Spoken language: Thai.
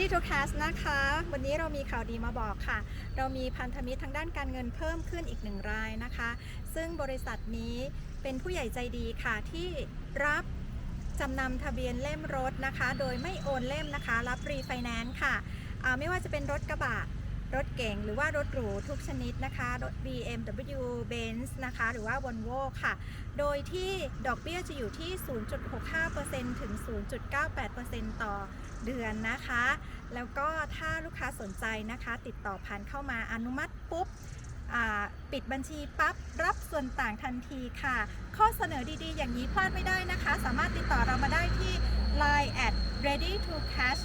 Ready to Cast นะคะ วันนี้เรามีข่าวดีมาบอกค่ะ เรามีพันธมิตรทางด้านการเงินเพิ่มขึ้นอีกหนึ่งรายนะคะ ซึ่งบริษัทนี้เป็นผู้ใหญ่ใจดีค่ะที่รับจำนำทะเบียนเล่มรถนะคะ โดยไม่โอนเล่มนะคะ รับรีไฟแนนซ์ค่ะ ไม่ว่าจะเป็นรถกระบะ รถเก๋งหรือว่ารถหรูทุกชนิดนะคะ รถ BMW Benz นะคะ หรือว่า Volvo ค่ะ โดยที่ดอกเบี้ยจะอยู่ที่ 0.65%ถึง 0.98%ต่อเดือนนะคะ แล้วก็ถ้าลูกค้าสนใจนะคะ ติดต่อผ่านเข้ามาอนุมัติปุ๊บปิดบัญชีปั๊บ รับส่วนต่างทันทีค่ะ ข้อเสนอดีๆ อย่างนี้พลาดไม่ได้นะคะ สามารถติดต่อเรามาได้ที่ Line at ready to cash